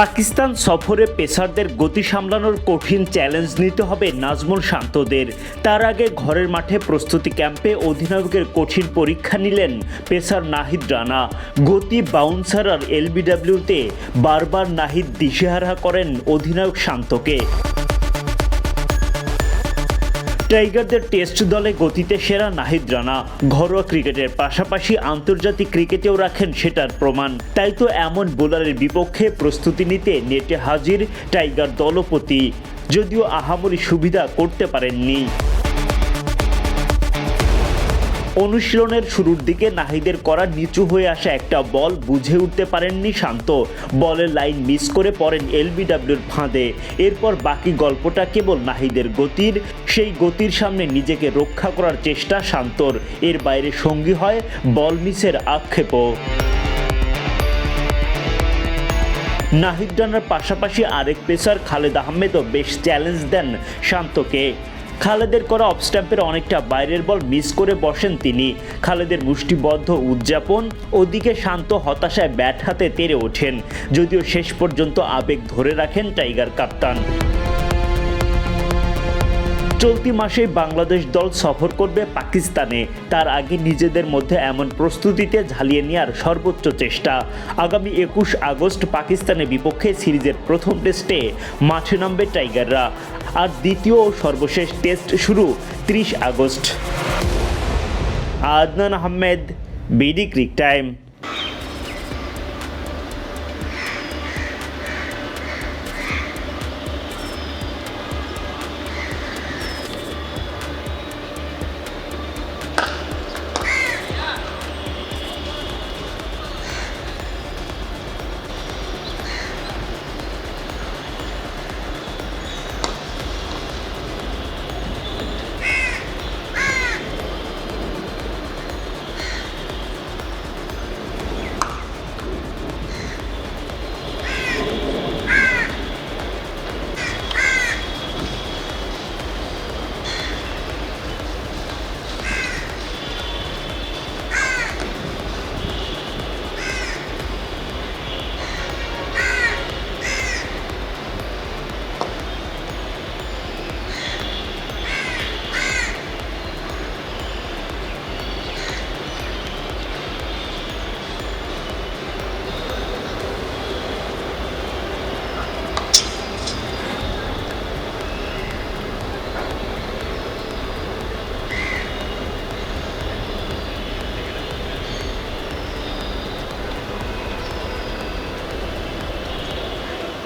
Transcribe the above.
পাকিস্তান সফরে পেসারদের গতি সামলানোর কঠিন চ্যালেঞ্জ নিতে হবে নাজমুল শান্তদের। তার আগে ঘরের মাঠে প্রস্তুতি ক্যাম্পে অধিনায়কের কঠিন পরীক্ষা নিলেন পেসার নাহিদ রানা। গতি বাউন্সার আর এলবিডাব্লিউতে বারবার নাহিদ দিশেহারা করেন অধিনায়ক শান্তকে। টাইগারদের টেস্ট দলে গতিতে সেরা নাহিদ রানা। ঘরোয়া ক্রিকেটের পাশাপাশি আন্তর্জাতিক ক্রিকেটেও রাখেন সেটার প্রমাণ। তাই তো এমন বোলারের বিপক্ষে প্রস্তুতি নিতে নেটে হাজির টাইগার দলপতি। যদিও আহামরি সুবিধা করতে পারেননি। অনুশীলনের শুরুর দিকে নাহিদের করা নিচু হয়ে আসা একটা বল বুঝে উঠতে পারেননি শান্ত। বলের লাইন মিস করে পড়েন এলবিডব্লিউর ফাঁদে। এরপর বাকি গল্পটা কেবল নাহিদের গতির, সেই গতির সামনে নিজেকে রক্ষা করার চেষ্টা শান্তর। এর বাইরে সঙ্গী হয় বল মিসের আক্ষেপও। নাহিদ ডানার পাশাপাশি আরেক পেসার খালেদ আহমেদও বেশ চ্যালেঞ্জ দেন শান্তকে। খালেদের করা অফ স্ট্যাম্পের অনেকটা বাইরের বল মিস করে বসেন তিনি। খালেদের মুষ্টিবদ্ধ উদযাপন, ওদিকে শান্ত হতাশায় ব্যাট হাতে তেরে ওঠেন। যদিও শেষ পর্যন্ত আবেগ ধরে রাখেন টাইগার কাপ্তান। চলতি মাসে বাংলাদেশ দল সফর করবে পাকিস্তানে। তার আগে নিজেদের মধ্যে এমন প্রস্তুতিতে ঝালিয়ে নেওয়ার সর্বোচ্চ চেষ্টা। আগামী একুশ আগস্ট পাকিস্তানের বিপক্ষে সিরিজের প্রথম টেস্টে মাঠে নামবে টাইগাররা। আর দ্বিতীয় ও সর্বশেষ টেস্ট শুরু ত্রিশ August. Adnan Ahmed, BD cric time.